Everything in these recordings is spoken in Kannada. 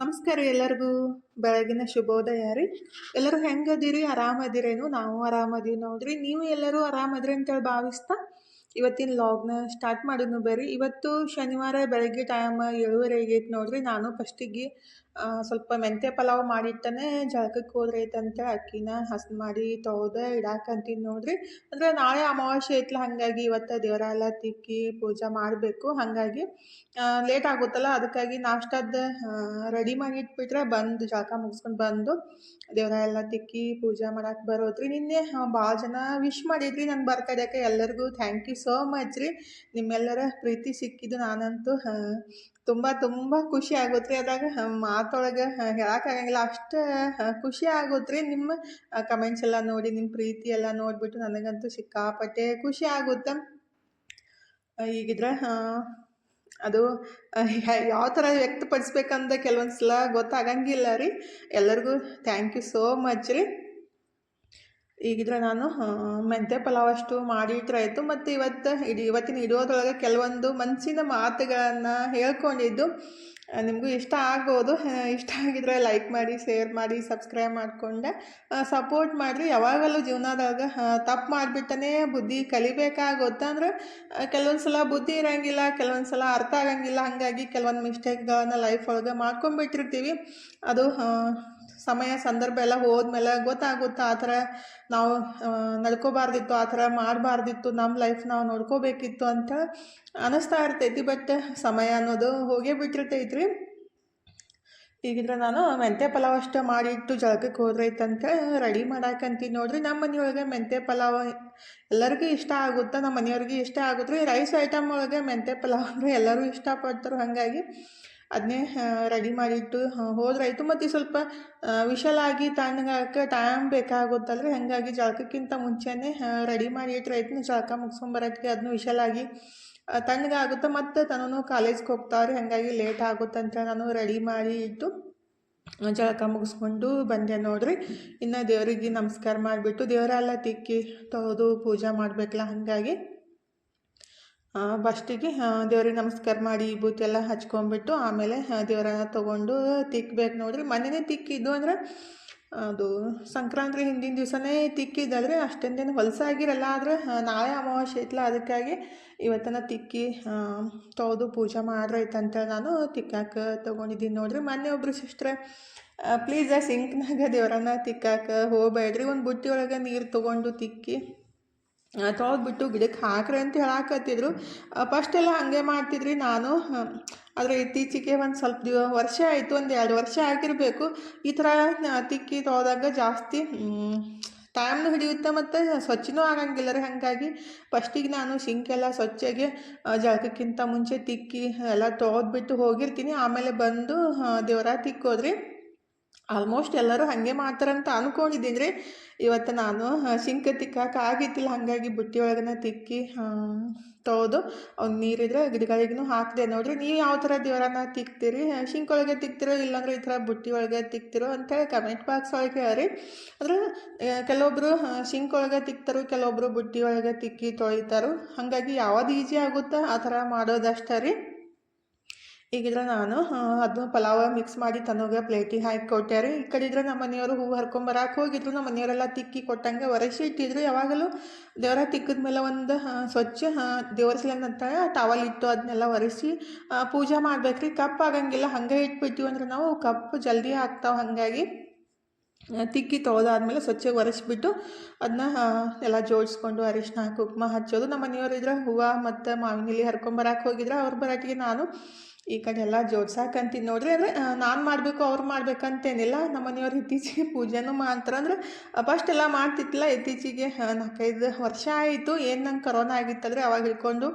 ನಮಸ್ಕಾರ ಎಲ್ಲರಿಗೂ. ಬೆಳಗಿನ ಶುಭೋದಯ ರೀ. ಎಲ್ಲರೂ ಹೆಂಗದಿರಿ? ಆರಾಮದಿರೇನು? ನಾವು ಆರಾಮದೀವಿ ನೋಡ್ರಿ. ನೀವು ಎಲ್ಲರೂ ಆರಾಮದ್ರಿ ಅಂತೇಳಿ ಭಾವಿಸ್ತಾ ಇವತ್ತಿನ ಲಾಗ್ನ ಸ್ಟಾರ್ಟ್ ಮಾಡೋನು ಬರ್ರಿ ಇವತ್ತು ಶನಿವಾರ ಬೆಳಗ್ಗೆ ಟೈಮ್ ಏಳುವರೆ ಆಗೈತೆ ನೋಡ್ರಿ. ನಾನು ಫಸ್ಟಿಗೆ ಸ್ವಲ್ಪ ಮೆಂತ್ಯ ಪಲಾವ್ ಮಾಡಿಟ್ಟನೆ ಜಳಕಕ್ಕೆ ಹೋದ್ರೆ ಐತಂತ ಅಕ್ಕಿನ ಹಸನ್ ಮಾಡಿ ತೊಳ್ದು ಇಡಾಕಂತೀನಿ ನೋಡ್ರಿ. ಅಂದ್ರೆ ನಾಳೆ ಅಮಾವಾಸ್ಯೆ ಐತ್ಲ, ಹಾಗಾಗಿ ಇವತ್ತು ದೇವರ ಎಲ್ಲ ತಿಕ್ಕಿ ಪೂಜೆ ಮಾಡಬೇಕು. ಹಾಗಾಗಿ ಲೇಟ್ ಆಗುತ್ತಲ್ಲ, ಅದಕ್ಕಾಗಿ ನಾಷ್ಟದ ರೆಡಿ ಮಾಡಿ ಇಟ್ಬಿಟ್ರೆ ಬಂದು ಜಳಕ ಮುಗಿಸ್ಕೊಂಡು ಬಂದು ದೇವರ ಎಲ್ಲ ತಿಕ್ಕಿ ಪೂಜೆ ಮಾಡಕ್ಕೆ ಬರೋದ್ರಿ. ನಿನ್ನೆ ಭಾಳ ಜನ ವಿಶ್ ಮಾಡಿದ್ರಿ ನನ್ನ ಬರ್ತಡೇಗೆ ಎಲ್ಲರಿಗೂ ಥ್ಯಾಂಕ್ ಯು ಸೋ ಮಚ್ ರೀ. ನಿಮ್ಮೆಲ್ಲರ ಪ್ರೀತಿ ಸಿಕ್ಕಿದ್ದು ನಾನಂತೂ ತುಂಬ ತುಂಬ ಖುಷಿ ಆಗುತ್ತೆ. ರೀ ಅದಾಗ ಮಾತೊಳಗೆ ಹೇಳೋಕ್ಕಾಗಂಗಿಲ್ಲ. ಅಷ್ಟು ಖುಷಿ ಆಗುತ್ತೆ ರೀ. ನಿಮ್ಮ ಕಮೆಂಟ್ಸ್ ಎಲ್ಲ ನೋಡಿ, ನಿಮ್ಮ ಪ್ರೀತಿ ಎಲ್ಲ ನೋಡಿಬಿಟ್ಟು ನನಗಂತೂ ಸಿಕ್ಕಾಪಟ್ಟೆ ಖುಷಿ ಆಗುತ್ತೆ. ಈಗಿದ್ರೆ ಅದು ಯಾವ ಥರ ವ್ಯಕ್ತಪಡಿಸ್ಬೇಕಂತ ಕೆಲವೊಂದು ಸಲ ಗೊತ್ತಾಗಂಗಿಲ್ಲ ರೀ. ಎಲ್ಲರಿಗೂ ಥ್ಯಾಂಕ್ ಯು ಸೋ ಮಚ್ ರೀ. ಈಗಿದ್ರೆ ನಾನು ಮೆಂತ್ಯ ಪಲಾವ್ ಅಷ್ಟು ಮಾಡಿಟ್ರಾಯಿತು ಮತ್ತು ಇವತ್ತು ಇಡೀ ಇವತ್ತಿನ ಇಡೋದ್ರೊಳಗೆ ಕೆಲವೊಂದು ಮನಸ್ಸಿನ ಮಾತುಗಳನ್ನು ಹೇಳ್ಕೊಂಡಿದ್ದು ನಿಮಗೂ ಇಷ್ಟ ಆಗ್ಬೋದು. ಇಷ್ಟ ಆಗಿದ್ರೆ ಲೈಕ್ ಮಾಡಿ ಶೇರ್ ಮಾಡಿ ಸಬ್ಸ್ಕ್ರೈಬ್ ಮಾಡಿಕೊಂಡೆ. ಸಪೋರ್ಟ್ ಮಾಡಿರಿ. ಯಾವಾಗಲೂ ಜೀವನದಾಗ ತಪ್ಪು ಮಾಡಿಬಿಟ್ಟನೇ ಬುದ್ಧಿ ಕಲಿಬೇಕಾಗುತ್ತೆ ಅಂದ್ರೆ ಕೆಲವೊಂದು ಸಲ ಬುದ್ಧಿ ಇರೋಂಗಿಲ್ಲ, ಕೆಲವೊಂದು ಸಲ ಅರ್ಥ ಆಗಂಗಿಲ್ಲ. ಹಾಗಾಗಿ ಕೆಲವೊಂದು ಮಿಸ್ಟೇಕ್ಗಳನ್ನು ಲೈಫ್ ಒಳಗೆ ಮಾಡ್ಕೊಂಡ್ಬಿಟ್ಟಿರ್ತೀವಿ. ಅದು ಸಮಯ, ಸಂದರ್ಭ ಎಲ್ಲ ಹೋದ್ಮೇಲೆ ಗೊತ್ತಾಗುತ್ತೆ? ಆ ಥರ ನಾವು ನಡ್ಕೋಬಾರ್ದಿತ್ತು, ಆ ಥರ ಮಾಡಬಾರ್ದಿತ್ತು, ನಮ್ಮ ಲೈಫ್ ನಾವು ನೋಡ್ಕೋಬೇಕಿತ್ತು ಅಂತ ಅನ್ನಿಸ್ತಾ ಇರ್ತೈತಿ. ಬಟ್ ಸಮಯ ಅನ್ನೋದು ಹೋಗೇ ಬಿಟ್ಟಿರ್ತೈತಿ ರೀ ಈಗಿದ್ರೆ ನಾನು ಮೆಂತ್ಯ ಪಲಾವ್ ಅಷ್ಟು ಮಾಡಿಟ್ಟು ಜಳಕಕ್ಕೆ ಹೋದ್ರೈತಂತ ರೆಡಿ ಮಾಡಾಕಂತೀನಿ ನೋಡ್ರಿ. ನಮ್ಮ ಮನೆಯೊಳಗೆ ಮೆಂತ್ಯ ಪಲಾವ್ ಎಲ್ಲರಿಗೂ ಇಷ್ಟ ಆಗುತ್ತೆ? ನಮ್ಮ ಮನೆಯವ್ರಿಗೆ ಇಷ್ಟ ಆಗುತ್ತೆ? ರೀ ರೈಸ್ ಐಟಮ್ ಒಳಗೆ ಮೆಂತ್ಯ ಪಲಾವ್ ಅಂದರೆ ಎಲ್ಲರೂ ಇಷ್ಟಪಡ್ತಾರೆ? ಹಾಗಾಗಿ ಅದನ್ನೇ ರೆಡಿ ಮಾಡಿಟ್ಟು ಹೋದ್ರಾಯಿತು. ಮತ್ತು ಸ್ವಲ್ಪ ವಿಶಾಲಾಗಿ ತಣ್ಣಗಾಗಕ್ಕೆ ಟೈಮ್ ಬೇಕಾಗುತ್ತಲ್ರಿ? ಹಾಗಾಗಿ ಜಳಕಕ್ಕಿಂತ ಮುಂಚೆನೇ ರೆಡಿ ಮಾಡಿ ಇಟ್ರಾಯ್ತು ಜಳಕ ಮುಗಿಸ್ಕೊಂಬರೋಕ್ಕೆ ಅದನ್ನು ವಿಶಾಲಾಗಿ ತಣ್ಣಗಾಗುತ್ತೆ. ಮತ್ತು ತನೂ ಕಾಲೇಜ್ಗೆ ಹೋಗ್ತಾವ್ರಿ. ಹಾಗಾಗಿ ಲೇಟ್ ಆಗುತ್ತಂತ ನಾನು ರೆಡಿ ಮಾಡಿ ಇಟ್ಟು ಜಳಕ ಮುಗಿಸ್ಕೊಂಡು ಬಂದೆ ನೋಡ್ರಿ. ಇನ್ನು ದೇವರಿಗೆ ನಮಸ್ಕಾರ ಮಾಡಿಬಿಟ್ಟು ದೇವರೆಲ್ಲ ತಿಕ್ಕಿ, ತೊಳೆದು ಪೂಜೆ ಮಾಡಬೇಕಲ್ಲ ಹಾಗಾಗಿ. ಫಸ್ಟಿಗೆ ದೇವ್ರಿಗೆ ನಮಸ್ಕಾರ ಮಾಡಿ ಬೂತ್ ಎಲ್ಲ ಹಚ್ಕೊಂಡ್ಬಿಟ್ಟು ಆಮೇಲೆ ದೇವರನ್ನ ತೊಗೊಂಡು ತಿಕ್ಕಬೇಕು ನೋಡಿರಿ. ಮನೆಯೇ ತಿಕ್ಕಿದ್ದು ಅಂದ್ರೆ ಅದು ಸಂಕ್ರಾಂತಿ ಹಿಂದಿನ ದಿವಸನೇ ತಿಕ್ಕಿದ್ದಾದರೆ ಅಷ್ಟೊಂದೇನು ಹೊಲಸಾಗಿರಲ್ಲ ಆದರೆ ನಾಳೆ ಅಮಾವಾಸ್ಯೆ ಐತಲ್ಲ ಅದಕ್ಕಾಗಿ ಇವತ್ತನ ತಿಕ್ಕಿ ತೊಳೆದು ಪೂಜೆ ಮಾಡ್ರೈತಂತೇಳಿ ನಾನು ತಿಕ್ಕಾಕ ತೊಗೊಂಡಿದ್ದೀನಿ ನೋಡಿರಿ. ಮೊನ್ನೆ ಒಬ್ಬರು ಸಿಸ್ಟ್ರೆ ಪ್ಲೀಸ್ ಸಿಂಕ್ನಾಗ ದೇವರನ್ನ ತಿಕ್ಕಾಕ ಹೋಗ್ಬೇಡ್ರಿ. ಒಂದು ಬುಟ್ಟಿ ಒಳಗೆ ನೀರು ತೊಗೊಂಡು ತಿಕ್ಕಿ ತೊಳೆದ್ಬಿಟ್ಟು ಗಿಡಕ್ಕೆ ಹಾಕ್ರೆ ಅಂತ ಹೇಳಾಕತ್ತಿದ್ರು. ಫಸ್ಟ್ ಎಲ್ಲ ಹಾಗೆ ಮಾಡ್ತಿದ್ರಿ. ನಾನು ಆದರೆ ಇತ್ತೀಚೆಗೆ ಒಂದು ಸ್ವಲ್ಪ ದಿವ, ವರ್ಷ ಆಯಿತು, ಒಂದು ಎರಡು ವರ್ಷ ಆಗಿರಬೇಕು. ಈ ಥರ ತಿಕ್ಕಿ ತೊಳೆದಾಗ ಜಾಸ್ತಿ ಟೈಮ್ನು ಹಿಡಿಯುತ್ತೆ ಮತ್ತು ಸ್ವಚ್ಛನೂ ಆಗಂಗಿಲ್ಲ ರೀ ಹಾಗಾಗಿ. ಫಸ್ಟಿಗೆ ನಾನು ಸಿಂಕೆಲ್ಲ ಸ್ವಚ್ಛಗೆ ಜಳಕಕ್ಕಿಂತ ಮುಂಚೆ ತಿಕ್ಕಿ, ಎಲ್ಲ ತೊಳೆದ್ಬಿಟ್ಟು ಹೋಗಿರ್ತೀನಿ. ಆಮೇಲೆ ಬಂದು ದೇವರ ತಿಕ್ಕೋದ್ರಿ. ಆಲ್ಮೋಸ್ಟ್ ಎಲ್ಲರೂ ಹಾಗೆ ಮಾಡ್ತಾರಂತ ಅಂದ್ಕೊಂಡಿದ್ದೀನಿ ರೀ. ಇವತ್ತು ನಾನು ಸಿಂಕ್ ತಿಕ್ಕಾಕ ಆಗಿತ್ತಿಲ್ಲ, ಹಾಗಾಗಿ ಬುಟ್ಟಿ ಒಳಗನ ತಿಕ್ಕಿ ತೊಳೆದು ಅವ್ನು ನೀರಿದ್ರೆ ಗಿಡಗಳಿಗೂ ಹಾಕಿದೆ. ನೋಡಿರಿ, ನೀವು ಯಾವ ಥರ ದೇವರನ್ನ ತಿಕ್ತೀರಿ? ಸಿಂಕ್ ಒಳಗೆ ತಿಕ್ತಿರೋ ಇಲ್ಲಾಂದ್ರೆ ಈ ಥರ ಬುಟ್ಟಿ ಒಳಗೆ ತಿಕ್ತಿರೋ ಅಂತೇಳಿ ಕಮೆಂಟ್ ಬಾಕ್ಸ್ ಒಳಗೆ ಹೇಳ್ರಿ. ಅಂದ್ರೆ ಕೆಲವೊಬ್ಬರು ಸಿಂಕ್ ಒಳಗೆ ತಿಕ್ತಾರೋ ಕೆಲವೊಬ್ಬರು ಬುಟ್ಟಿ ಒಳಗೆ ತಿಕ್ಕಿ ತೊಳಿತಾರೋ. ಹಾಗಾಗಿ ಯಾವುದು ಈಜಿ ಆಗುತ್ತೋ ಆ ಥರ ಮಾಡೋದಷ್ಟೇ ರೀ. ಈಗಿದ್ರೆ ನಾನು ಅದನ್ನು ಪಲಾವ ಮಿಕ್ಸ್ ಮಾಡಿ ತನಗೆ ಪ್ಲೇಟಿಗೆ ಹಾಕಿ ಕೊಟ್ಟಾರೆ ಈ ಕಡೆ ಇದ್ರೆ ನಮ್ಮ ಮನೆಯವರು ಹೂವು ಹರ್ಕೊಂಬರಕ್ಕೆ ಹೋಗಿದ್ರು. ನಮ್ಮ ಮನೆಯವರೆಲ್ಲ ತಿಕ್ಕಿ ಕೊಟ್ಟಂಗೆ ಒರೆಸಿ ಇಟ್ಟಿದ್ರು ಯಾವಾಗಲೂ ದೇವರ ತಿಕ್ಕಿದ ಮೇಲೆ ಒಂದು ಸ್ವಚ್ಛ ದೇವರ ಅಂತ ಟವಲ್ ಇಟ್ಟು ಅದನ್ನೆಲ್ಲ ಒರೆಸಿ ಪೂಜೆ ಮಾಡ್ಬೇಕ್ರಿ. ಕಪ್ ಆಗಂಗಿಲ್ಲ. ಹಂಗೆ ಇಟ್ಬಿಟ್ಟಿವಿ ಅಂದ್ರೆ ನಾವು ಕಪ್ ಜಲ್ದಿ ಆಗ್ತಾವೆ ಹಾಗಾಗಿ. ತಿಕ್ಕಿ ತೊಳೆದಾದ್ಮೇಲೆ ಸ್ವಚ್ಛಗೆ ಒರೆಸ್ಬಿಟ್ಟು ಅದನ್ನ ಎಲ್ಲ ಜೋಡಿಸ್ಕೊಂಡು ಅರಿಶಿನ ಕುಂಕುಮ ಹಚ್ಚೋದು. ನಮ್ಮ ಮನೆಯವರಿದ್ರೆ ಹೂವು ಮತ್ತು ಮಾವಿನ ಎಲೆ ಹರ್ಕೊಂಬರಕ್ಕೆ ಹೋಗಿದ್ರೆ ಅವ್ರ ಬರಾಟಿಗೆ ನಾನು ಈ ಕಡೆ ಎಲ್ಲ ಜೋಡ್ಸಾಕಂತೀನಿ. ನೋಡ್ರಿ, ಅಂದರೆ ನಾನು ಮಾಡಬೇಕು, ಅವ್ರು ಮಾಡ್ಬೇಕಂತೇನಿಲ್ಲ. ನಮ್ಮ ಮನೆಯವ್ರು ಇತ್ತೀಚೆಗೆ ಪೂಜೆನೂ ಮಾಡ್ತಾರೆ. ಅಂದ್ರೆ ಫಸ್ಟ್ ಎಲ್ಲ ಮಾಡ್ತಿತ್ತಲ್ಲ ಇತ್ತೀಚೆಗೆ ನಾಲ್ಕೈದು ವರ್ಷ ಆಯಿತು. ಏನು ನಂಗೆ ಕರೋನಾ ಆಗಿತ್ತಂದರೆ, ಅವಾಗ ಹಿಡ್ಕೊಂಡು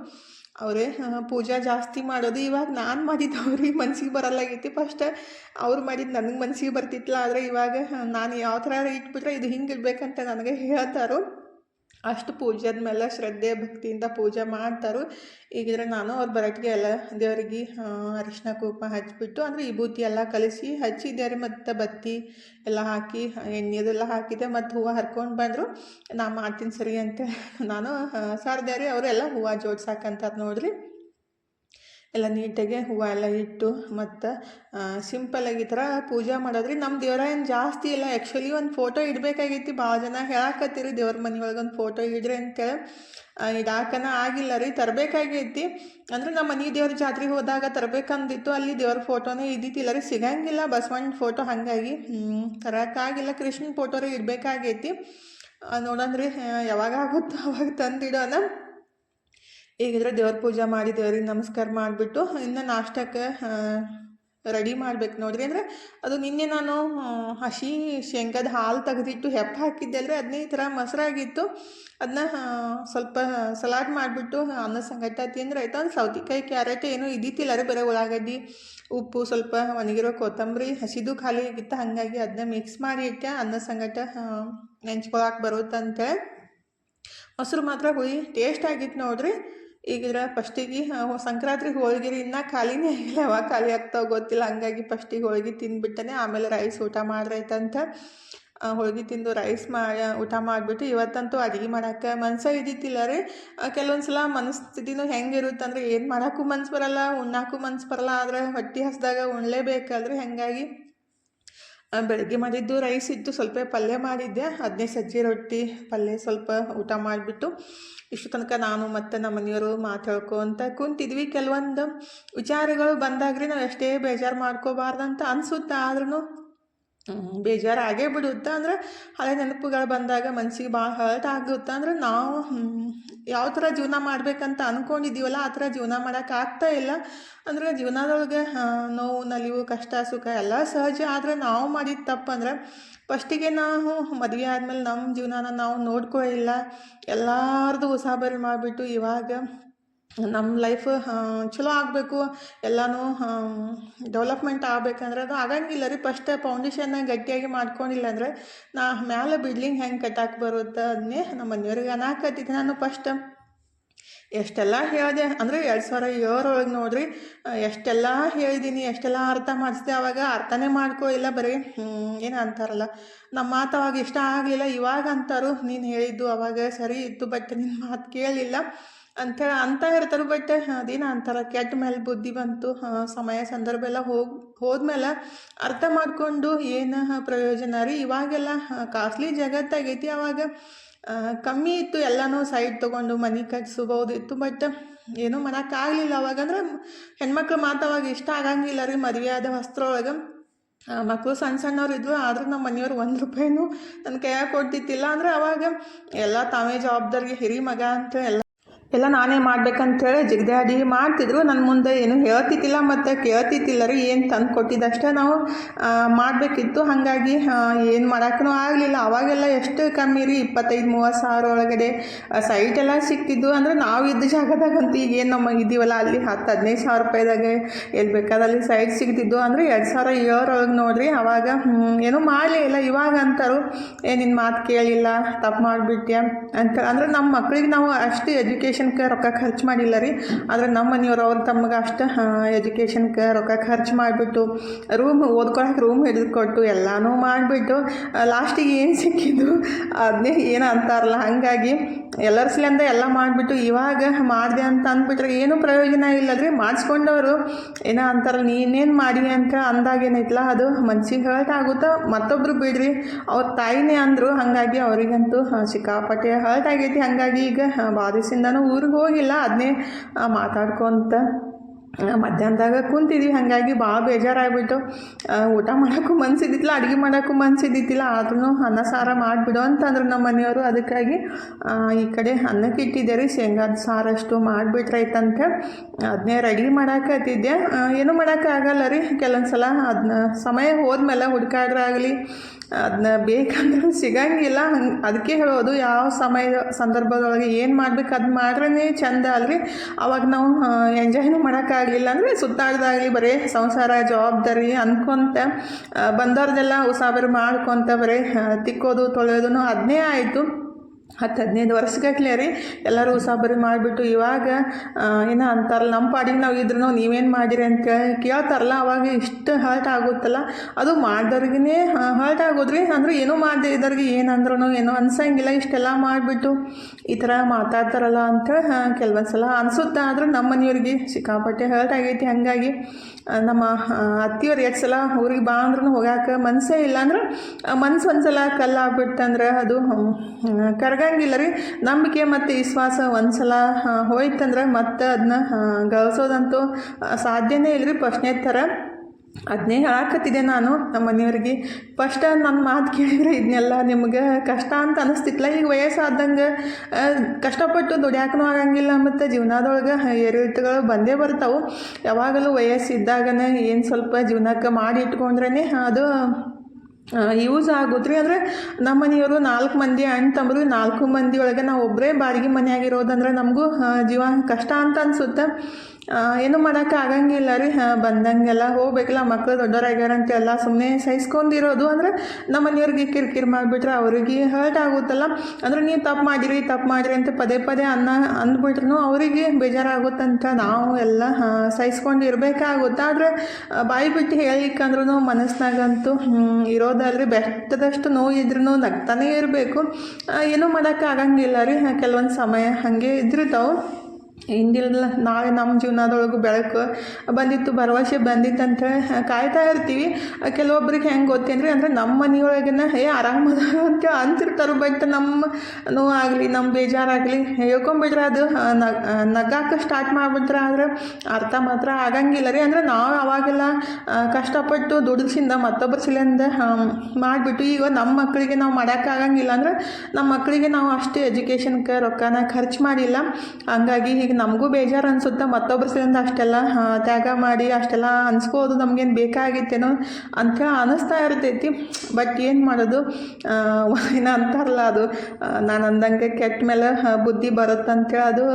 ಅವರೇ ಪೂಜಾ ಜಾಸ್ತಿ ಮಾಡೋದು. ಇವಾಗ ನಾನು ಮಾಡಿದ್ದು ಅವ್ರಿಗೆ ಮನ್ಸಿಗೆ ಬರಲ್ಲಾಗೈತಿ ಫಸ್ಟ್ ಅವ್ರು ಮಾಡಿದ್ದು ನನಗೆ ಮನ್ಸಿಗೆ ಬರ್ತಿತ್ತಲ್ಲ ಆದರೆ ಇವಾಗ ನಾನು ಯಾವ ಥರ ಇಟ್ಬಿಟ್ರೆ ಇದು ಹಿಂಗೆ ಇಡಬೇಕಂತ ನನಗೆ ಹೇಳ್ತಾರೋ. ಅಷ್ಟು ಪೂಜೆದ ಮೇಲೆ ಶ್ರದ್ಧೆ ಭಕ್ತಿಯಿಂದ ಪೂಜೆ ಮಾಡ್ತಾರೆ. ಈಗಿದ್ರೆ ನಾನು ಅವ್ರು ಬರಟ್ಗೆ ಎಲ್ಲ ದೇವರಿಗೆ ಅರಿಶಿನ, ಕುಂಕುಮ ಹಚ್ಚಿಬಿಟ್ಟು ಅಂದರೆ ವಿಭೂತಿ ಎಲ್ಲ ಕಲಿಸಿ ಹಚ್ಚಿದ್ದೆ ರೀ ಮತ್ತು ಬತ್ತಿ ಎಲ್ಲ ಹಾಕಿ, ಎಣ್ಣೆದೆಲ್ಲ ಹಾಕಿದೆ ಮತ್ತು ಹೂವು ಹರ್ಕೊಂಡು ಬಂದರು. ನಾ ಮಾಡ್ತೀನಿ ಸರಿ ಅಂತ ನಾನು ಸಾರ್ದೆ ರೀ ಅವರೆಲ್ಲ ಹೂವು ಜೋಡ್ಸಾಕಂತಾರೆ ನೋಡ್ರಿ. ಎಲ್ಲ ನೀಟಾಗಿ ಹೂವು ಎಲ್ಲ ಇಟ್ಟು ಮತ್ತು ಸಿಂಪಲ್ಲಾಗಿ ಈ ಥರ ಪೂಜೆ ಮಾಡೋದ್ರಿ ನಮ್ಮ ದೇವರ ಏನು ಜಾಸ್ತಿ ಇಲ್ಲ. ಆ್ಯಕ್ಚುಲಿ ಒಂದು ಫೋಟೋ ಇಡಬೇಕಾಗಿತ್ತು. ಭಾಳ ಜನ ಹೇಳಕತ್ತೀರಿ ದೇವ್ರ ಮನೆ ಒಳಗೆ ಒಂದು ಫೋಟೋ ಇಡ್ರಿ ಅಂತೇಳಿ. ಇಡಾಕನ ಆಗಿಲ್ಲ ರೀ, ತರಬೇಕಾಗೈತಿ. ಅಂದ್ರೆ ನಮ್ಮ ಮನೆ ದೇವ್ರ ಜಾತ್ರೆಗೆ ಹೋದಾಗ ತರಬೇಕಂದಿತ್ತು. ಅಲ್ಲಿ ದೇವ್ರ ಫೋಟೋನೇ ಇದ್ದಿತ್ತಿಲ್ಲ ರೀ, ಸಿಗಂಗಿಲ್ಲ. ಬಸವಣ್ಣ ಫೋಟೋ ಹಾಗಾಗಿ ತರೋಕ್ಕಾಗಿಲ್ಲ ಕೃಷ್ಣನ ಫೋಟೋ ರೀ ಇಡಬೇಕಾಗೈತಿ. ರೀ ಯಾವಾಗ ಆಗುತ್ತೋ ಅವಾಗ ತಂದಿಡೋಣ. ಈಗಿದ್ರೆ ದೇವ್ರ ಪೂಜೆ ಮಾಡಿ ದೇವ್ರಿಗೆ ನಮಸ್ಕಾರ ಮಾಡಿಬಿಟ್ಟು ಇನ್ನು ನಾಷ್ಟಕ್ಕೆ ರೆಡಿ ಮಾಡ್ಬೇಕು ನೋಡ್ರಿ. ಅಂದರೆ ಅದು ನಿನ್ನೆ ನಾನು ಹಸಿ ಶೇಂಗದ ಹಾಲು ತೆಗೆದಿಟ್ಟು ಹೆಪ್ಪ ಹಾಕಿದ್ದೆ ಅಲ್ರಿ ಅದನ್ನೇ ಈ ಥರ ಮೊಸರಾಗಿತ್ತು. ಅದನ್ನ ಸ್ವಲ್ಪ ಸಲಾಡ್ ಮಾಡಿಬಿಟ್ಟು ಅನ್ನ ಸಂಗಟ ತಿಂದ್ರೆ ಆಯ್ತು, ಒಂದು ಸೌತಿಕಾಯಿ, ಕ್ಯಾರೆಟ್ ಏನೂ ಇದ್ದಿತ್ತಿಲ್ಲ ರೀ ಬರೀ ಉಳ್ಳಾಗಡ್ಡಿ, ಉಪ್ಪು, ಸ್ವಲ್ಪ ಒಣಗಿರೋ ಕೊತ್ತಂಬರಿ, ಹಸಿದು ಖಾಲಿ ಆಗಿತ್ತು, ಹಾಗಾಗಿ ಅದನ್ನ ಮಿಕ್ಸ್ ಮಾಡಿ ಇಟ್ಟೆ, ಅನ್ನ ಸಂಗಟ ನೆಂಚ್ಕೊಳಕ್ಕೆ ಬರುತ್ತಂತೆ ಮೊಸರು ಮಾತ್ರ ಹುಳಿ ಟೇಸ್ಟ್ ಆಗಿತ್ತು ನೋಡ್ರಿ. ಈಗಿದ್ರೆ ಫಸ್ಟಿಗೆ ಹೋಳಿಗೆ ರೀ ಇನ್ನೂ ಖಾಲಿನೇ ಆಗಿಲ್ಲ. ಅವಾಗ ಖಾಲಿ ಆಗ್ತಾವ ಗೊತ್ತಿಲ್ಲ. ಹಂಗಾಗಿ ಫಸ್ಟಿಗೆ ಹೋಳ್ಗೆ ತಿಂದ್ಬಿಟ್ಟನೆ ಆಮೇಲೆ ರೈಸ್ ಊಟ ಮಾಡ್ರೈತಂತ. ಹೋಳ್ಗೆ ತಿಂದು ರೈಸ್ ಮಾ ಊಟ ಮಾಡಿಬಿಟ್ಟು ಇವತ್ತಂತೂ ಅಡುಗೆ ಮಾಡಕ್ಕೆ ಮನ್ಸ ಇದ್ದಿತ್ತಿಲ್ಲ ರೀ. ಕೆಲವೊಂದು ಸಲ ಮನಸ್ಥಿತಿನೂ ಹೆಂಗಿರುತ್ತೆ ಅಂದರೆ ಏನು ಮಾಡೋಕ್ಕೂ ಮನ್ಸು ಬರಲ್ಲ, ಉಣ್ಣಾಕು ಮನ್ಸು ಬರಲ್ಲ. ಆದರೆ ಹೊಟ್ಟೆ ಹಸ್ದಾಗ ಉಣ್ಲೇಬೇಕಲ್ರಿ ಹಾಗಾಗಿ ಬೆಳಗ್ಗೆ ಮಾಡಿದ್ದು ರೈಸ್ ಇತ್ತು, ಸ್ವಲ್ಪ ಪಲ್ಯ ಮಾಡಿದ್ದೆ. ಅದನ್ನೇ ಸಜ್ಜೆ ರೊಟ್ಟಿ, ಪಲ್ಯ ಸ್ವಲ್ಪ ಊಟ ಮಾಡಿಬಿಟ್ಟು ಇಷ್ಟು ತನಕ ನಾನು ಮತ್ತು ನಮ್ಮ ಮನೆಯವರು ಮಾತಾಡ್ಕೊಂತ ಕುಂತಿದ್ವಿ. ಕೆಲವೊಂದು ವಿಚಾರಗಳು ಬಂದಾಗ್ರಿ ನಾವು ಎಷ್ಟೇ ಬೇಜಾರು ಮಾಡ್ಕೋಬಾರ್ದಂತ ಅನಿಸುತ್ತೆ ಆದ್ರೂ ಬೇಜಾರು ಆಗೇ ಬಿಡುತ್ತೆ. ಅಂದ್ರೆ ಹಳೆ ನೆನಪುಗಳು ಬಂದಾಗ ಮನಸ್ಸಿಗೆ ಭಾಳ ಹರ್ಟ್ ಆಗುತ್ತೆ. ಅಂದ್ರೆ ನಾವು ಯಾವ ಥರ ಜೀವನ ಮಾಡಬೇಕಂತ ಅಂದ್ಕೊಂಡಿದ್ದೀವಲ್ಲ ಆ ಥರ ಜೀವನ ಮಾಡೋಕ್ಕಾಗ್ತಾ ಇಲ್ಲ. ಅಂದ್ರೆ ಜೀವನದೊಳಗೆ ನೋವು, ನಲಿವು, ಕಷ್ಟ, ಸುಖ ಎಲ್ಲ ಸಹಜ. ಆದರೆ ನಾವು ಮಾಡಿದ ತಪ್ಪಂದ್ರೆ ಫಸ್ಟಿಗೆ ನಾವು ಮದುವೆ ಆದಮೇಲೆ ನಮ್ಮ ಜೀವನನ ನಾವು ನೋಡ್ಕೊಳ್ಳಿಲ್ಲ ಎಲ್ಲರದು ಉಸಾಬರಿ ಮಾಡಿಬಿಟ್ಟು ಇವಾಗ ನಮ್ಮ ಲೈಫ್ ಚಲೋ ಆಗಬೇಕು. ಎಲ್ಲನೂ ಡೆವಲಪ್ಮೆಂಟ್ ಆಗಬೇಕಂದ್ರೆ ಅದು ಆಗಂಗಿಲ್ಲ ರೀ. ಫಸ್ಟ್ ಫೌಂಡೇಶನ್ನ ಗಟ್ಟಿಯಾಗಿ ಮಾಡ್ಕೊಂಡಿಲ್ಲ ಅಂದರೆ ನಾ ಮ್ಯಾಲೆ ಬಿಲ್ಡಿಂಗ್ ಹೆಂಗೆ ಕಟ್ಟಕ್ಕೆ ಬರುತ್ತೆ ಅದನ್ನೇ ನಮ್ಮ ಮನೆಯವ್ರಿಗೆ ಅನ್ನಾಕತ್ತಿದ್ದೆ ನಾನು ಫಸ್ಟ್ ಎಷ್ಟೆಲ್ಲ ಹೇಳಿದೆ, ಅಂದರೆ ಎರಡು ಸಾವಿರ ಏಳರೊಳಗೆ ನೋಡ್ರಿ ಎಷ್ಟೆಲ್ಲ ಹೇಳಿದ್ದೀನಿ ಎಷ್ಟೆಲ್ಲ ಅರ್ಥ ಮಾಡಿಸಿದೆ ಅವಾಗ ಅರ್ಥನೇ ಮಾಡ್ಕೊಳ್ಳಿಲ್ಲ ಬರೀ ಏನು ಅಂತಾರಲ್ಲ. ನಮ್ಮ ಮಾತು ಅವಾಗ ಇಷ್ಟ ಆಗಲಿಲ್ಲ. ಇವಾಗ ಅಂತಾರು ನೀನು ಹೇಳಿದ್ದು ಅವಾಗ ಸರಿ ಇತ್ತು ಬಟ್ ನಿನ್ನ ಮಾತು ಕೇಳಲಿಲ್ಲ ಅಂಥೇಳಿ ಅಂತ ಇರ್ತಾರೆ ಬಟ್ ಅದೇನು ಅಂತಾರ ಕೆಟ್ಟ ಮೇಲೆ ಬುದ್ಧಿ ಬಂತು ಸಮಯ ಸಂದರ್ಭ ಎಲ್ಲ ಹೋಗಿ, ಹೋದ್ಮೇಲೆ ಅರ್ಥ ಮಾಡಿಕೊಂಡು ಏನು ಪ್ರಯೋಜನ ರೀ? ಇವಾಗೆಲ್ಲ ಕಾಸ್ಟ್ಲಿ ಜಗತ್ತಾಗೈತಿ ಅವಾಗ ಕಮ್ಮಿ ಇತ್ತು, ಎಲ್ಲನೂ ಸೈಡ್ ತೊಗೊಂಡು ಮನೆ ಕಟ್ಸ್ಬೋದಿತ್ತು ಬಟ್ ಏನೂ ಮಾಡೋಕ್ಕಾಗಲಿಲ್ಲ ಅವಾಗಂದ್ರೆ ಹೆಣ್ಮಕ್ಳು ಮಾತು ಅವಾಗ ಇಷ್ಟ ಆಗಂಗಿಲ್ಲ ರೀ, ಮದುವೆ ಆದ ವಸ್ತ್ರೊಳಗೆ. ಮಕ್ಕಳು ಸಣ್ಣ ಸಣ್ಣವ್ರು ಇದ್ವು ಆದರೂ ನಮ್ಮ ಮನೆಯವ್ರು ಒಂದು ರೂಪಾಯಿನೂ ನನ್ನ ಕೈಯಾಗ ಕೊಡ್ತಿತ್ತಿಲ್ಲ ಅಂದ್ರೆ ಅವಾಗ ಎಲ್ಲ ತಾವೇ ಜವಾಬ್ದಾರಿಗೆ ಹಿರಿ ಮಗ ಅಂತ ಎಲ್ಲ ಎಲ್ಲ ನಾನೇ ಮಾಡ್ಬೇಕಂತೇಳಿ ಜಿಗದಾಡಿ ಮಾಡ್ತಿದ್ರು. ನನ್ನ ಮುಂದೆ ಏನು ಹೇಳ್ತಿದ್ದಿಲ್ಲ ಮತ್ತು ಕೇಳ್ತಿತ್ತಿಲ್ಲ ರೀ, ಏನು ತಂದು ಕೊಟ್ಟಿದ್ದಷ್ಟೇ ನಾವು ಮಾಡಬೇಕಿತ್ತು. ಹಾಗಾಗಿ ಏನು ಮಾಡೋಕ್ಕೂ ಆಗಲಿಲ್ಲ. ಅವಾಗೆಲ್ಲ ಎಷ್ಟು ಕಮ್ಮಿ ರೀ, ಇಪ್ಪತ್ತೈದು, ಮೂವತ್ತು ಸಾವಿರ ಒಳಗಡೆ ಸೈಟ್ ಎಲ್ಲ ಸಿಕ್ತಿದ್ದು ಅಂದರೆ ನಾವು ಇದ್ದ ಜಾಗದಾಗಂತೂ ಈಗ ಏನು ನಮ್ಮ ಇದ್ದೀವಲ್ಲ ಅಲ್ಲಿ ಹತ್ತು, ಹದಿನೈದು ಸಾವಿರ ರೂಪಾಯಿದಾಗ ಎಲ್ಲಿ ಬೇಕಾದಲ್ಲಿ ಸೈಟ್ ಸಿಗ್ತಿದ್ದು. ಅಂದರೆ ಎರಡು ಸಾವಿರ ಏಳರೊಳಗೆ ನೋಡ್ರಿ, ಅವಾಗ ಏನೂ ಮಾಡಲೇ ಇಲ್ಲ. ಇವಾಗ ಅಂತಾರು ಏ ನಿನ್ನ ಮಾತು ಕೇಳಿಲ್ಲ, ತಪ್ಪು ಮಾಡಿಬಿಟ್ಟೆ ಅಂತ ಅಂದ್ರೆ ನಮ್ಮ ಮಕ್ಕಳಿಗೆ ನಾವು ಅಷ್ಟು ಎಜುಕೇಷನ್ಗೆ ರೊಕ್ಕ ಖರ್ಚು ಮಾಡಿಲ್ಲ ರೀ. ಆದರೆ ನಮ್ಮ ಮನೆಯವರು ಅವ್ರ ತಮ್ಮಗೆ ಅಷ್ಟು ಎಜುಕೇಷನ್ಗೆ ರೊಕ್ಕ ಖರ್ಚು ಮಾಡಿಬಿಟ್ಟು ರೂಮ್ ಓದ್ಕೊಳಕ್ಕೆ ರೂಮ್ ಹಿಡಿದು ಕೊಟ್ಟು ಎಲ್ಲನೂ ಮಾಡಿಬಿಟ್ಟು ಲಾಸ್ಟಿಗೆ ಏನು ಸಿಕ್ಕಿದ್ದು? ಅದನ್ನೇ ಏನು ಅಂತಾರಲ್ಲ, ಹಾಗಾಗಿ ಎಲ್ಲರ ಸಲಿಂದ ಎಲ್ಲ ಮಾಡಿಬಿಟ್ಟು ಇವಾಗ ಮಾಡಿದೆ ಅಂತ ಅಂದ್ಬಿಟ್ರೆ ಏನೂ ಪ್ರಯೋಜನ ಇಲ್ಲ ರೀ. ಮಾಡಿಸ್ಕೊಂಡವರು, ಏನೋ ಅಂತಾರಲ್ಲ, ನೀನೇನು ಮಾಡಿ ಅಂತ ಅಂದಾಗ ಏನೈತಲ್ಲ ಅದು ಮನ್ಸಿಗೆ ಹರ್ಟ್ ಆಗುತ್ತೋ ಮತ್ತೊಬ್ರು ಬಿಡ್ರಿ. ಅವ್ರ ತಾಯಿನೇ ಅಂದರು, ಹಾಗಾಗಿ ಅವರಿಗಂತೂ ಸಿಕ್ಕಾಪಟ್ಟೆ ಹರ್ಟ್ ಆಗೈತಿ. ಹಾಗಾಗಿ ಈಗ ದಿವಸದಿಂದನೂ ಊರಿಗೆ ಹೋಗಿಲ್ಲ ಅದನ್ನೇ ಮಾತಾಡ್ಕೊತ ಮಧ್ಯಾಹ್ನದಾಗ ಕುಂತಿದ್ವಿ. ಹಾಗಾಗಿ ಭಾಳ ಬೇಜಾರಾಗ್ಬಿಟ್ಟು ಊಟ ಮಾಡೋಕ್ಕೂ ಮನ್ಸಿದ್ದಿತ್ತಿಲ್ಲ ಅಡುಗೆ ಮಾಡೋಕ್ಕೂ ಮನ್ಸಿದ್ದಿತ್ತಿಲ್ಲ ಆದ್ರೂ ಅನ್ನ ಸಾರ ಮಾಡಿಬಿಡು ಅಂತಂದ್ರು ನಮ್ಮ ಮನೆಯವರು. ಅದಕ್ಕಾಗಿ ಈ ಕಡೆ ಅನ್ನಕ್ಕೆ ಇಟ್ಟಿದ್ದೆ ರೀ. ಶೇಂಗಾದ ಸಾರಷ್ಟು ಮಾಡಿಬಿಟ್ರೈತಂತ ಅದನ್ನೇ ರೆಡಿ ಮಾಡಾಕತ್ತಿದ್ದೆ. ಏನು ಮಾಡೋಕ್ಕಾಗಲ್ಲ ರೀ. ಕೆಲವೊಂದು ಸಲ ಅದನ್ನ ಸಮಯ ಹೋದ್ಮೇಲೆ ಹುಡುಕಾಡ್ರಾಗಲಿ ಅದನ್ನ ಬೇಕಂದ್ರೆ ಸಿಗಂಗಿಲ್ಲ. ಹಂಗೆ ಅದಕ್ಕೆ ಹೇಳೋದು ಯಾವ ಸಮಯ ಸಂದರ್ಭದೊಳಗೆ ಏನು ಮಾಡ್ಬೇಕು ಅದು ಮಾಡ್ರೇ ಚಂದ ಅಲ್ರಿ. ಅವಾಗ ನಾವು ಎಂಜಾಯ್ನೂ ಮಾಡೋಕ್ಕಾಗಲಿಲ್ಲ ಅಂದರೆ ಸುತ್ತಾಡ್ದಾಗಲಿ ಬರೀ ಸಂಸಾರ ಜವಾಬ್ದಾರಿ ಅನ್ಕೊಂತ ಆ, ಬಂದವ್ರದ್ದೆಲ್ಲ ಉಸಾಬರಿ ಮಾಡ್ಕೊತ ಬರೀ ತಿಕ್ಕೋದು ತೊಳೆಯೋದು ಅದನ್ನೇ ಆಯಿತು. ಹತ್ತು ಹದಿನೈದು ವರ್ಷಗಟ್ಲೆ ರೀ ಎಲ್ಲರೂ ಉಸಾಬರಿ ಮಾಡಿಬಿಟ್ಟು ಇವಾಗ ಏನೋ ಅಂತಾರಲ್ಲ, ನಮ್ಮ ಪಾಡಿಗೆ ನಾವು ಇದ್ರೂ ನೀವೇನು ಮಾಡಿರಿ ಅಂತ ಕೇಳ್ತಾರಲ್ಲ, ಅವಾಗ ಇಷ್ಟು ಹರ್ಟ್ ಆಗುತ್ತಲ್ಲ, ಅದು ಮಾಡ್ದವ್ರಿಗೇ ಹರ್ಟ್ ಆಗೋದ್ರಿ, ಅಂದ್ರೆ ಏನೂ ಮಾಡದೆ ಇದ್ದವ್ರಿಗೆ ಏನಂದ್ರೂ ಏನೋ ಅನ್ಸಂಗಿಲ್ಲ, ಇಷ್ಟೆಲ್ಲ ಮಾಡಿಬಿಟ್ಟು ಈ ಥರ ಮಾತಾಡ್ತಾರಲ್ಲ ಅಂತ ಕೆಲವೊಂದು ಸಲ ಅನಿಸುತ್ತೆ, ಆದರೂ ನಮ್ಮ ಮನೆಯವ್ರಿಗೆ ಸಿಕ್ಕಾಪಟ್ಟೆ ಹರ್ಟ್ ಆಗೈತಿ, ಹಾಗಾಗಿ ನಮ್ಮ ಅತ್ತಿಯವ್ರು ಎಷ್ಟು ಸಲ ಊರಿಗೆ ಬಾ ಅಂದ್ರೂ ಹೋಗಾಕ ಮನಸ್ಸೇ ಇಲ್ಲ, ಅಂದ್ರೆ ಮನ್ಸು ಒಂದ್ಸಲ ಕಲ್ಲಾಗ್ಬಿಟ್ಟಂದ್ರೆ ಅದು ಕರಗಂಗಿಲ್ಲ ರೀ. ನಂಬಿಕೆ ಮತ್ತು ವಿಶ್ವಾಸ ಒಂದ್ಸಲ ಸಲ ಹೋಯ್ತಂದ್ರೆ ಮತ್ತೆ ಅದನ್ನ ಗಳಿಸೋದಂತೂ ಸಾಧ್ಯನೇ ಇಲ್ಲ ರೀ ಫಸ್ಟ್ನೇ ಥರ ಅದನ್ನೇ ಹೇಳಾಕತ್ತಿದ್ದೆ ನಾನು ನಮ್ಮ ಮನೆಯವ್ರಿಗೆ. ಫಸ್ಟ್ ನನ್ನ ಮಾತು ಕೇಳಿದ್ರೆ ಇದನ್ನೆಲ್ಲ ನಿಮ್ಗೆ ಕಷ್ಟ ಅಂತ ಅನಿಸ್ತಿತ್ತಲ್ಲ ಈಗ ವಯಸ್ಸಾದಂಗೆ ಕಷ್ಟಪಟ್ಟು ದುಡ್ಯಾಕನೂ ಆಗಂಗಿಲ್ಲ ಮತ್ತು ಜೀವನದೊಳಗೆ ಏರಿಳಿತಗಳು ಬಂದೇ ಬರ್ತಾವೆ. ಯಾವಾಗಲೂ ವಯಸ್ಸಿದ್ದಾಗನೇ ಏನು ಸ್ವಲ್ಪ ಜೀವನಕ್ಕೆ ಮಾಡಿ ಇಟ್ಕೊಂಡ್ರೇ ಅದು ಯೂಸ್ ಆಗುತ್ತೆ ರೀ ಅಂದರೆ ನಮ್ಮ ಮನೆಯವರು ನಾಲ್ಕು ಮಂದಿ ಅಣ್ಣ ತಮ್ಮರು ನಾಲ್ಕು ಮಂದಿ ಒಳಗೆ ನಾವು ಒಬ್ಬರೇ ಬಾಡಿಗೆ ಮನೆಯಾಗಿರೋದಂದ್ರೆ ನಮಗೂ ಜೀವ ಕಷ್ಟ ಅಂತ ಅನಿಸುತ್ತೆ. ಏನು ಮಾಡೋಕ್ಕೆ ಆಗಂಗಿಲ್ಲ ರೀ ಬಂದಂಗೆಲ್ಲ ಹೋಗ್ಬೇಕಲ್ಲ ಮಕ್ಕಳು ದೊಡ್ಡವರಾಗ್ಯಾರಂತೆ ಎಲ್ಲ ಸುಮ್ಮನೆ ಸಹಿಸ್ಕೊಂಡಿರೋದು. ಅಂದರೆ ನಮ್ಮ ಮನೆಯವ್ರಿಗೆ ಕಿರಿಕಿರಿ ಮಾಡಿಬಿಟ್ರೆ ಅವ್ರಿಗೆ ಹರ್ಟ್ ಆಗುತ್ತಲ್ಲ. ಅಂದ್ರೆ ನೀವು ತಪ್ಪು ಮಾಡಿರಿ ತಪ್ಪು ಮಾಡಿರಿ ಅಂತ ಪದೇ ಪದೇ ಅನ್ನ ಅಂದ್ಬಿಟ್ರು ಅವರಿಗೆ ಬೇಜಾರಾಗುತ್ತಂತ ನಾವು ಎಲ್ಲ ಸಹಿಸ್ಕೊಂಡು ಇರಬೇಕಾಗುತ್ತೆ ಆದರೆ ಬಾಯಿ ಬಿಟ್ಟು ಹೇಳಿಕ್ಕಂದ್ರೂ ಮನಸ್ಸಿನಾಗಂತೂ ಹ್ಮ್, ಇರೋದಲ್ರಿ ಬೆಟ್ಟದಷ್ಟು ನೋವು ಇದ್ರೂ ನಗ್ತಾನೇ ಇರಬೇಕು. ಏನೂ ಮಾಡೋಕ್ಕಾಗಂಗಿಲ್ಲ ರೀ. ಕೆಲವೊಂದು ಸಮಯ ಹಾಗೆ ಇದ್ರಿರ್ತಾವೆ ಹಿಂದಿಲ್ಲ ನಾಳೆ ನಮ್ಮ ಜೀವನದೊಳಗೂ ಬೆಳಕು ಬಂದಿತ್ತು, ಭರವಸೆ ಬಂದಿತ್ತಂತ ಕಾಯ್ತಾ ಇರ್ತೀವಿ. ಕೆಲವೊಬ್ರಿಗೆ ಹೆಂಗೆ ಗೊತ್ತೇನ್ರಿ ಅಂದರೆ ನಮ್ಮ ಮನೆಯೊಳಗಿನ, ಏ ಆರಾಮದ ಅಂತ ಅಂತಿರ್ತಾರೆ ಬಟ್ ನಮ್ಮ ನೋವಾಗಲಿ, ನಮ್ಮ ಬೇಜಾರಾಗಲಿ ಹೇಳ್ಕೊಂಬಿಟ್ರೆ ಅದು. ನಗಾಕ ಸ್ಟಾರ್ಟ್ ಮಾಡಿಬಿಟ್ರೆ ಆದರೆ ಅರ್ಥ ಮಾತ್ರ ಆಗಂಗಿಲ್ಲ ರೀ. ಅಂದರೆ ನಾವು ಅವಾಗೆಲ್ಲ ಕಷ್ಟಪಟ್ಟು ದುಡಿಸಿಂದ ಮತ್ತೊಬ್ಬರ ಸಿಲಿಂದ ಮಾಡಿಬಿಟ್ಟು ಈಗ ನಮ್ಮ ಮಕ್ಕಳಿಗೆ ನಾವು ಮಾಡೋಕ್ಕಾಗಂಗಿಲ್ಲ ಅಂದ್ರೆ ನಮ್ಮ ಮಕ್ಕಳಿಗೆ ನಾವು ಅಷ್ಟು ಎಜುಕೇಷನ್ಗೆ ರೊಕ್ಕನ ಖರ್ಚು ಮಾಡಿಲ್ಲ. ಹಂಗಾಗಿ ಈಗ ನಮಗೂ ಬೇಜಾರು ಅನಿಸುತ್ತೆ ಮತ್ತೊಬ್ಬರ ಸಲಿಂದ ಅಷ್ಟೆಲ್ಲ ತ್ಯಾಗ ಮಾಡಿ ಅಷ್ಟೆಲ್ಲ ಅನ್ಸ್ಕೋದು ನಮಗೇನು ಬೇಕಾಗಿತ್ತೇನೋ ಅಂತ ಅನ್ನಿಸ್ತಾ ಇರ್ತೈತಿ. ಬಟ್ ಏನು ಮಾಡೋದು ಏನೋ ಅಂತಾರಲ್ಲ ಅದು ನಾನು ಅಂದಂಗೆ ಕೆಟ್ಟ ಮೇಲೆ ಬುದ್ಧಿ ಬರುತ್ತೆ ಅಂತೇಳಿ ಅದು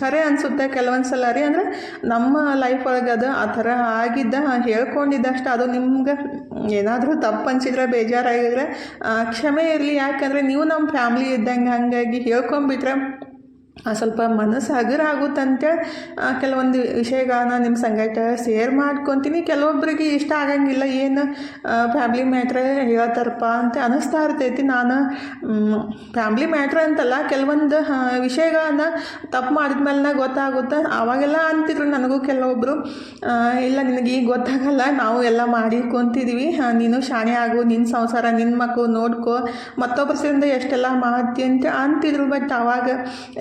ಖರೆ ಅನಿಸುತ್ತೆ ಕೆಲವೊಂದು ಸಲ ರೀ. ಅಂದರೆ ನಮ್ಮ ಲೈಫ್ ಒಳಗೆ ಅದು ಆ ಥರ ಆಗಿದ್ದ ಹೇಳ್ಕೊಂಡಿದ್ದಷ್ಟು. ಅದು ನಿಮ್ಗೆ ಏನಾದರೂ ತಪ್ಪು ಅನಿಸಿದ್ರೆ, ಬೇಜಾರಾಗಿದ್ರೆ ಕ್ಷಮೆ ಇರಲಿ. ಯಾಕಂದರೆ ನೀವು ನಮ್ಮ ಫ್ಯಾಮ್ಲಿ ಇದ್ದಂಗೆ ಹಾಗಾಗಿ ಹೇಳ್ಕೊಂಬಿಟ್ರೆ ಸ್ವಲ್ಪ ಮನಸ್ಸು ಹಗುರ ಆಗುತ್ತಂತೇಳಿ ಕೆಲವೊಂದು ವಿಷಯಗಳನ್ನ ನಿಮ್ಮ ಸಂಗಟ ಶೇರ್ ಮಾಡ್ಕೊತೀನಿ. ಕೆಲವೊಬ್ಬರಿಗೆ ಇಷ್ಟ ಆಗಂಗಿಲ್ಲ. ಏನು ಫ್ಯಾಮ್ಲಿ ಮ್ಯಾಟ್ರ್ ಹೇಳ್ತಾರಪ್ಪ ಅಂತ ಅನಿಸ್ತಾ ಇರ್ತೈತಿ. ನಾನು ಫ್ಯಾಮ್ಲಿ ಮ್ಯಾಟ್ರ್ ಅಂತಲ್ಲ, ಕೆಲವೊಂದು ವಿಷಯಗಳನ್ನು ತಪ್ಪು ಮಾಡಿದ್ಮೇಲೆ ಗೊತ್ತಾಗುತ್ತೆ. ಆವಾಗೆಲ್ಲ ಅಂತಿದ್ರು ನನಗೂ ಕೆಲವೊಬ್ಬರು ಇಲ್ಲ, ನಿನಗೆ ಈಗ ಗೊತ್ತಾಗಲ್ಲ. ನಾವು ಎಲ್ಲ ಮಾಡಿ ಕುಂತಿದ್ವಿ ನೀನು ಶಾಣೆ ಆಗು ನಿನ್ನ ಸಂಸಾರ ನಿನ್ನ ಮಕ್ಕಳು ನೋಡ್ಕೋ ಮತ್ತೊಬ್ಬರ ಸೇರಿಂದ ಎಷ್ಟೆಲ್ಲ ಮಾಡ್ತಿ ಅಂತ ಅಂತಿದ್ರು. ಬಟ್ ಆವಾಗ,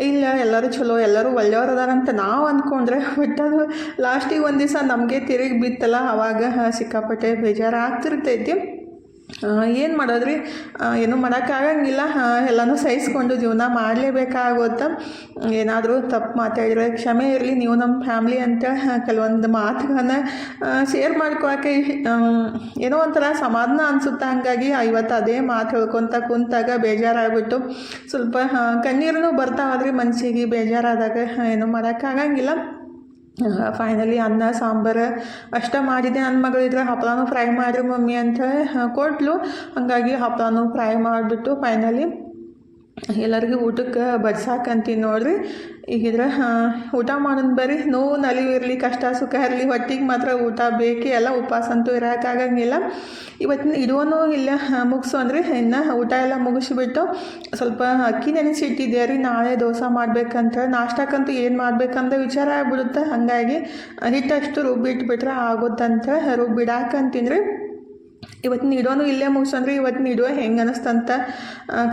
ಇಲ್ಲ ಎಲ್ಲರೂ ಚಲೋ ಎಲ್ಲರೂ ಒಳ್ಳೆಯವ್ರು ಅದಾರಂತ ನಾವು ಅಂದ್ಕೊಂಡ್ರೆ ಬಟ್ ಅದು ಲಾಸ್ಟಿಗೆ ಒಂದು ದಿವಸ ನಮಗೆ ತಿರುಗಿ ಬಿತ್ತಲ್ಲ, ಅವಾಗ ಸಿಕ್ಕಾಪಟ್ಟೆ ಬೇಜಾರು ಆಗ್ತಿರ್ತೈತಿ. ಏನು ಮಾಡೋದ್ರಿ? ಏನು ಮಾಡೋಕ್ಕಾಗಂಗಿಲ್ಲ ಎಲ್ಲನೂ ಸಹಿಸ್ಕೊಂಡು ಜೀವನ ಮಾಡಲೇಬೇಕಾಗುತ್ತೆ. ಏನಾದರೂ ತಪ್ಪು ಮಾತಾಡಿದ್ರೆ ಕ್ಷಮೆ ಇರಲಿ. ನೀವು ನಮ್ಮ ಫ್ಯಾಮ್ಲಿ ಅಂತ ಕೆಲವೊಂದು ಮಾತುಗಳನ್ನ ಶೇರ್ ಮಾಡ್ಕೊಳಕ್ಕೆ ಏನೋ ಒಂಥರ ಸಮಾಧಾನ ಅನಿಸುತ್ತೆ ಹಂಗಾಗಿ ಇವತ್ತು ಅದೇ ಮಾತು ಹೇಳ್ಕೊತ ಕುಂತಾಗ ಬೇಜಾರಾಗ್ಬಿಟ್ಟು ಸ್ವಲ್ಪ ಕಣ್ಣೀರೂ ಬರ್ತಾವಾದ್ರಿ ಮನಸ್ಸಿಗೆ ಬೇಜಾರಾದಾಗ ಏನೂ ಮಾಡೋಕ್ಕಾಗಂಗಿಲ್ಲ ಫೈನಲಿ ಅನ್ನ, ಸಾಂಬಾರು ಅಷ್ಟೇ ಮಾಡಿದೆ. ನನ್ನ ಮಗಳಿದ್ರೆ ಹಪ್ಪಳನೂ ಫ್ರೈ ಮಾಡಿರಿ ಮಮ್ಮಿ ಅಂತ ಕೊಟ್ಟಳು ಹಾಗಾಗಿ ಹಪ್ಪಳನೂ ಫ್ರೈ ಮಾಡಿಬಿಟ್ಟು ಫೈನಲಿ ಎಲ್ಲರಿಗೂ ಊಟಕ್ಕೆ ಬಡ್ಸಾಕಂತೀನಿ ನೋಡ್ರಿ. ಈಗಿದ್ರೆ ಊಟ ಮಾಡೋದು ಬರೀ ನೋವು, ನಲಿವು ಇರಲಿ, ಕಷ್ಟ, ಸುಖ ಇರಲಿ, ಹೊಟ್ಟಿಗೆ ಮಾತ್ರ ಊಟ ಬೇಕೇ, ಎಲ್ಲ ಉಪವಾಸ ಅಂತೂ ಇರೋಕ್ಕಾಗಂಗಿಲ್ಲ ಇವತ್ತಿನ ಇಡೋನು ಇಲ್ಲ ಮುಗಿಸು ಅಂದರೆ ಇನ್ನು ಊಟ ಎಲ್ಲ ಮುಗಿಸ್ಬಿಟ್ಟು ಸ್ವಲ್ಪ ಅಕ್ಕಿ ನೆನೆಸಿಟ್ಟಿದ್ದೆ ರೀ. ನಾಳೆ ದೋಸೆ ಮಾಡ್ಬೇಕಂತ. ನಾಷ್ಟಕ್ಕಂತೂ ಏನು ಮಾಡ್ಬೇಕಂತ ವಿಚಾರ ಆಗ್ಬಿಡುತ್ತೆ. ಹಾಗಾಗಿ ಹಿಟ್ಟಷ್ಟು ರುಬ್ಬಿಟ್ಬಿಟ್ರೆ ಆಗುತ್ತಂತ. ರುಬ್ಬಿಡಾಕಂತೀನಿ ರೀ. ಇವತ್ತಿನ ನೀಡೋನು ಇಲ್ಲೇ ಮುಗಿಸಂದ್ರೆ ಇವತ್ತು ನೀಡೋ ಹೆಂಗೆ ಅನ್ನಿಸ್ತಂತ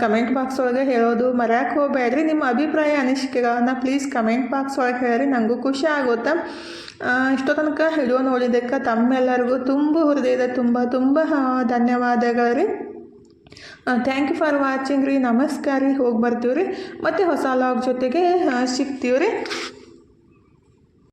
ಕಮೆಂಟ್ ಬಾಕ್ಸ್ ಒಳಗೆ ಹೇಳೋದು ಮರ್ಯಾಕೆ ಹೋಗ್ಬೇಡ್ರಿ. ನಿಮ್ಮ ಅಭಿಪ್ರಾಯ, ಅನಿಸಿಕೆಗಳನ್ನ ಪ್ಲೀಸ್ ಕಮೆಂಟ್ ಬಾಕ್ಸ್ ಒಳಗೆ ಹೇಳ್ರಿ ನನಗೂ ಖುಷಿ ಆಗುತ್ತೆ ಇಷ್ಟೋ ತನಕ ಹಿಡಿಯೋ ನೋಡಿದ್ದಕ್ಕೆ ತಮ್ಮೆಲ್ಲರಿಗೂ ತುಂಬ ಹೃದಯದ ತುಂಬ ತುಂಬ ಧನ್ಯವಾದಗಳು ರೀ ಥ್ಯಾಂಕ್ ಯು ಫಾರ್ ವಾಚಿಂಗ್ ರೀ. ನಮಸ್ಕಾರ ರೀ. ಹೋಗಿ ಬರ್ತೀವಿ ರೀ ಮತ್ತು ಹೊಸ ಲಾಗ್ ಜೊತೆಗೆ ಸಿಗ್ತೀವಿ ರೀ